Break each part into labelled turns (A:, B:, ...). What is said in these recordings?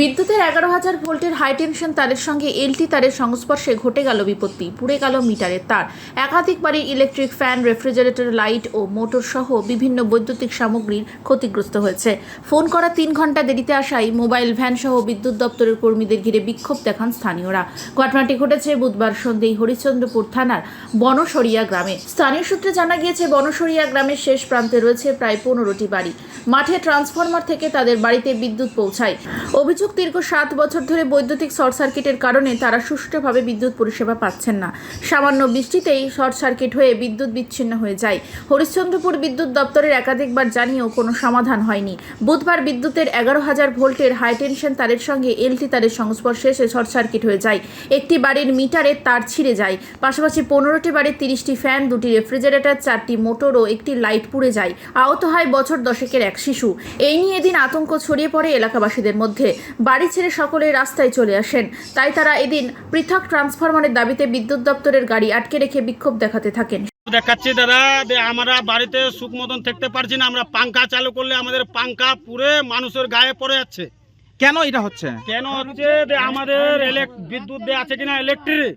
A: বিদ্যুতের এগারো হাজার ভোল্টের হাইটেনশন তারের সঙ্গে এলটি তারের সংস্পর্শে ঘটে গেল বিপত্তি, পুড়ে গেল মিটারের তার। একাধিক বাড়ির ইলেকট্রিক ফ্যান রেফ্রিজারেটর লাইট ও মোটর সহ বিভিন্ন বৈদ্যুতিক সামগ্রীর ক্ষতিগ্রস্ত হয়েছে। ফোন করা তিন ঘণ্টা দেরিতে আসায় মোবাইল ভ্যান সহ বিদ্যুৎ দপ্তরের কর্মীদের ঘিরে বিক্ষোভ দেখান স্থানীয়রা। ঘটনাটি ঘটেছে বুধবার সন্ধ্যেই হরিশ্চন্দ্রপুর থানার বনসরিয়া গ্রামে। স্থানীয় সূত্রে জানা গিয়েছে, বনসরিয়া গ্রামের শেষ প্রান্তে রয়েছে প্রায় পনেরোটি বাড়ি। মাঠে ট্রান্সফরমার থেকে তাদের বাড়িতে বিদ্যুৎ পৌঁছায়। অভিযোগ দীর্ঘ সাত বছর ধরে বৈদ্যুতিক শর্ট সার্কিটের কারণে তারা সুষ্ঠুভাবে বিদ্যুৎ পরিষেবা পাচ্ছেন না। সামান্য বৃষ্টিতেই শর্ট সার্কিট হয়ে বিদ্যুৎ বিচ্ছিন্ন হয়ে যায়। হরিশ্চন্দ্রপুর বিদ্যুৎ দপ্তরের একাধিকবার জানিয়েও কোনো সমাধান হয়নি। বুধবার বিদ্যুতের এগারো হাজার ভোল্টের হাইটেনশন তারের সঙ্গে এলটি তারের সংস্পর্শে এসে শর্ট সার্কিট হয়ে যায়। একটি বাড়ির মিটারের তার ছিঁড়ে যায়। পাশাপাশি পনেরোটি বাড়ির তিরিশটি ফ্যান, দুটি রেফ্রিজারেটর, চারটি মোটর ও একটি লাইট পুড়ে যায়। আহত হয় বছর দশেকের এক শিশু। এই নিয়ে এদিন আতঙ্ক ছড়িয়ে পড়ে এলাকাবাসীদের মধ্যে। বাড়ি ছেড়ে সকলে রাস্তায় চলে আসেন। তাই তারা এদিন পৃথক ট্রান্সফরমারের দাবিতে বিদ্যুৎ দপ্তরের গাড়ি আটকে রেখে বিক্ষোভ দেখাতে থাকেন।
B: দেখাচ্ছি দাদা যে আমরা বাড়িতে সুখ মতন থাকতে পারছি না আমরা পাঙ্খা চালু করলে আমাদের পাঙ্খা পুরে মানুষের গায়ে পড়ে যাচ্ছে।
C: কেন এটা হচ্ছে?
B: কেন হচ্ছে? যে আমাদের বিদ্যুৎ দেয়া আছে কিনা ইলেকট্রিক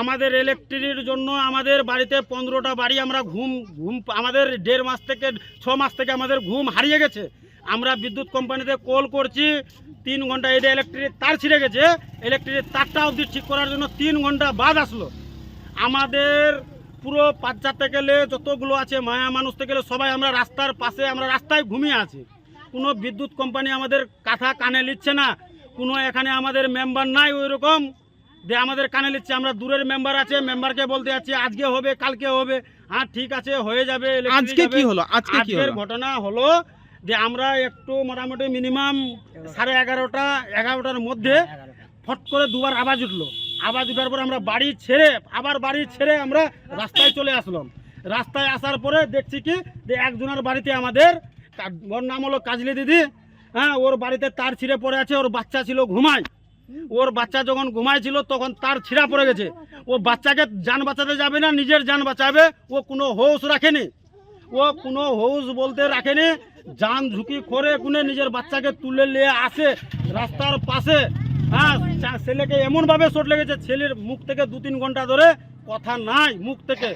B: আমাদের ইলেকট্রিকের জন্য আমাদের বাড়িতে পনেরোটা বাড়ি আমরা ঘুম ঘুম আমাদের দেড় মাস থেকে ছ মাস থেকে আমাদের ঘুম হারিয়ে গেছে। আমরা বিদ্যুৎ কোম্পানিতে কল করছি তিন ঘণ্টা এটা ইলেকট্রিক তার ছিঁড়ে গেছে ইলেকট্রিক তারটা অবধি ঠিক করার জন্য তিন ঘণ্টা বাদ আসলো। আমাদের পুরো পাঁচাতে গেলে যতগুলো আছে মায়া মানুষ থেকে গেলে সবাই আমরা রাস্তার পাশে আমরা রাস্তায় ঘুমিয়ে আছি। কোনো বিদ্যুৎ কোম্পানি আমাদের কথা কানে নিচ্ছে না কোনো এখানে আমাদের মেম্বার নাই ওই রকম যে আমাদের কানে নিচ্ছে আমরা দূরের মেম্বার আছে মেম্বারকে বলতে যাচ্ছি আজকে হবে কালকে হবে। হ্যাঁ ঠিক আছে হয়ে যাবে
C: আজকে কি হলো? আজকে
B: ঘটনা হলো যে আমরা একটু মোটামুটি মিনিমাম সাড়ে এগারোটা এগারোটার মধ্যে ফট করে দুবার আওয়াজ উঠল। আওয়াজ উঠার পরে আমরা বাড়ি ছেড়ে আবার বাড়ি ছেড়ে আমরা রাস্তায় চলে আসলাম। রাস্তায় আসার পরে দেখছি কি? যে একজনের বাড়িতে আমাদের ওর নাম হলো কাজলি দিদি। হ্যাঁ ওর বাড়িতে তার ছিঁড়ে পড়ে আছে ওর বাচ্চা ছিল ঘুমায়। ওর বাচ্চা যখন ঘুমাইছিল তখন তার ছিঁড়া পড়ে গেছে। ও বাচ্চাকে যান বাঁচাতে যাবে না নিজের যান বাঁচাবে ও কোনো হোশ রাখেনি। ও কোনো হোস বলতে রাখেনি যান ঝুঁকি করে কোনে নিজের বাচ্চাকে তুলে নিয়ে আসে রাস্তার পাশে। হ্যাঁ ছেলেকে এমনভাবে চোট লেগেছে, ছেলের মুখ থেকে দু তিন ঘণ্টা ধরে কথা নাই, মুখ থেকে।